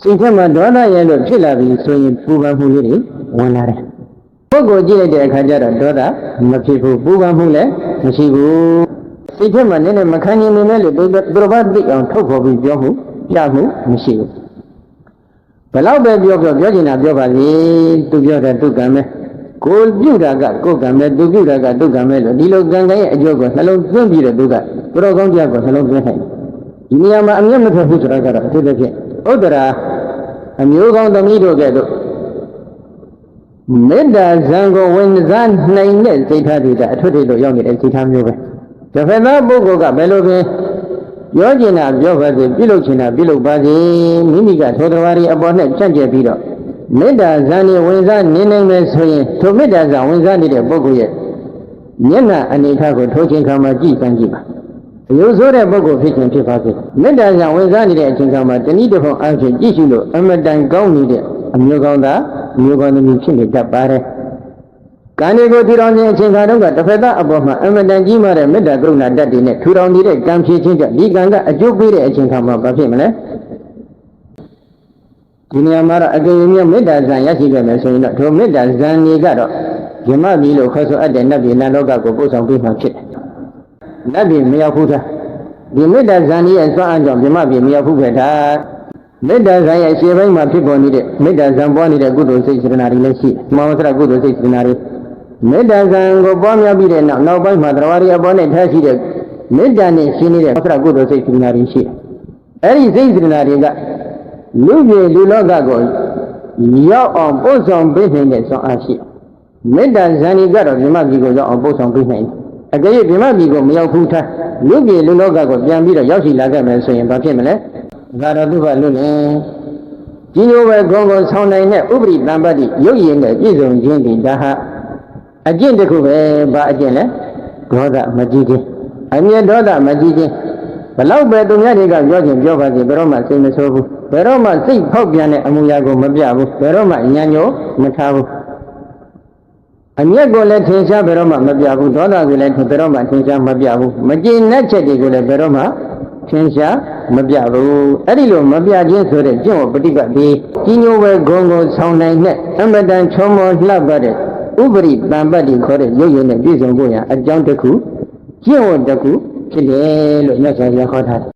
စိတ်ထဲမှာဒေါသရဲ့လို့ဖြစ်လာပြီဆိုရင်ပူပန်မှုလေးတွေဝင်လာတယ်ပုဂ္ဂိုလ်ကြည့်လိုက်တဲ့အခါကျတော့ဒေါသမဖြစ်ဘူးပူပန်မှုလည်းမရှိဘူးစိတ်ထဲမှာနည်းနည်းမခံနိုင်နေနဲ့လို့သူတော်ဘာသိအောင်ထုတ်ဖော်ပြီးပြောမှုပြမှုမရှိဘူးဘယ်တော့ပဲပြောပြောပြောချင်တာပြောပါလေသူပြောတဲ့ဒုက္ကံပဲကိုပြုတာကကိုယ်ကံပဲသူပြုတာကဒုက္ကံပဲလို့ဒီလိုကံကံရဲ့အကျိုးကိုနှလုံးသွင်းပြီးတဲ့ဒုက္ခဘရောကောင်းတရားကိုနှလုံးသွင်းနိုင်တယ်ဒီနေရာမှာအမျက်မထွက်ဘူးဆိုတာကတော့အထူးသဖြင့်ဥဒ္ဒရာ အမျိုးကောင်းသမီးတို့ကဲ့သို့မေတ္တာဇံကိုဝင်စားနိုင်တဲ့စိတ်ထားတွေကအထွတ်ထိပ်လို့ရောက်နေတဲ့စိတ်ထားမျိုးပဲ။ဒါဖက်သားပုဂ္ဂိုလ်ကဘယ်လိုပင်ပြောကျင်တာပြောပါစေပြုလုပ်ချင်တာပြုလုပ်ပါစေမိမိကသောတော်ဘာရီအပေါ်နဲ့ဖြန့်ကျက်ပြီးတော့မေတ္တာဇံနဲ့ဝင်စားနေနိုင်မယ်ဆိုရင်ထိုမေတ္တာဇံဝင်စားနေတဲ့ပုဂ္ဂိုလ်ရဲ့မျက်နှာအနေထားကိုထိုးချင်းခံမှကြည့်စမ်းကြည့်ပါ။ အယုဆိုးတဲ့ပုဂ္ဂိုလ်ဖြစ်ခြင်းဖြစ်ပါစေမေတ္တာဇံဝင်စားနေတဲ့အချိန်ခါမှာတဏှိတဖို့အားဖြင့်ကြည့်ရှုလို့အမတန်ကောင်းနေတဲ့အမျိုးကောင်းသားအမျိုးကောင်းသမီးဖြစ်နေတတ်ပါတယ်။ကံတွေကိုထူထောင်ခြင်းအချိန်ခါတုန်းကတစ်ဖက်သားအပေါ်မှာအမတန်ကြီးမားတဲ့မေတ္တာကရုဏာတတ်တွေနဲ့ထူထောင်နေတဲ့ကံဖြစ်ခြင်းကြောင့်ဒီကံကအကျိုးပေးတဲ့အချိန်ခါမှာဘာဖြစ်မလဲဒီနေရာမှာတော့အကယ်၍မေတ္တာဇံရရှိခဲ့မယ်ဆိုရင်တော့ထိုမေတ္တာဇံတွေကတော့ယမမီလို့ခေါ်ဆိုအပ်တဲ့နတ်ပြည်နတ်လောကကိုပို့ဆောင်ပေးမှဖြစ်တယ်။ နတ်ပြည်မရောက်ဘူးသားဒီမေတ္တာဇံရဲ့စွမ်းအားကြောင့်ယမပြည်မရောက်ဘူးပဲဒါမေတ္တာဇံရဲ့ရှေ့ပိုင်းမှာဖြစ်ပေါ်နေတဲ့မေတ္တာဇံပွားနေတဲ့ကုသိုလ်စိတ်စေတနာတွေလည်းရှိတယ်။မောဟစရကုသိုလ်စိတ်စေတနာတွေမေတ္တာဇံကိုပွားများပြီးတဲ့နောက်နောက်ပိုင်းမှာတရားရီအပေါ်နဲ့ထားရှိတဲ့မေတ္တာနဲ့ရှင်းနေတဲ့မောဟစရကုသိုလ်စိတ်စေတနာတွေရှိတယ်။အဲဒီစိတ်စေတနာတွေကလူပြည်လူလောကကိုရောက်အောင်ပို့ဆောင်ပေးနိုင်တဲ့စွမ်းအားရှိတယ်။မေတ္တာဇံတွေကတော့မြမပြည်ကိုရောက်အောင်ပို့ဆောင်ပေးနိုင်တယ်။ အကယ်၍မြမပြည်ကိုမရောက်ဘူးထားလူပြည်လူလောကကိုပြန်ပြီးတော့ရောက်ရှိလာခဲ့မယ်ဆိုရင်ဘာဖြစ်မလဲ။ဒါတော့သူ့ဘာလို့လဲ။ဒီလိုပဲဂုံကိုဆောင်းနိုင်တဲ့ဥပရိတံပတ္တိရုပ်ရည်နဲ့ပြည့်စုံခြင်းဒီဒါဟာအကျင့်တစ်ခုပဲဘာအကျင့်လဲ။ဒေါသမကြည့်ခြင်းအမြဲဒေါသမကြည့်ခြင်းဘလောက်ပဲသူများတွေကပြောခြင်းပြောပါစေဘယ်တော့မှစိတ်မဆိုးဘူးဘယ်တော့မှစိတ်ဖောက်ပြန်တဲ့အမှုရာကိုမပြဘူးဘယ်တော့မှညံ့ညို့မထားဘူး အမျက်ကိုလည်းထင်ရှားဘယ်တော့မှမပြဘူးဒေါသကိုလည်းဘယ်တော့မှထင်ရှားမပြဘူးမကျေနပ်ချက်တွေကိုလည်းဘယ်တော့မှထင်ရှားမပြဘူးအဲ့ဒီလိုမပြခြင်းဆိုတဲ့ကျင့်ဝတ်ပฏิပတ်ပြီးကြီးညိုပဲဂုံကိုဆောင်းနိုင်တဲ့အမတန်ချုံမောလှပတဲ့ဥပရိတံပတ္တိခေါ်တဲ့ရုပ်ရည်နဲ့ပြည့်စုံဖို့ရန်အကြောင်းတစ်ခုကျင့်ဝတ်တစ်ခုဖြစ်တယ်လို့မြတ်စွာဘုရားခေါ်ထားတယ်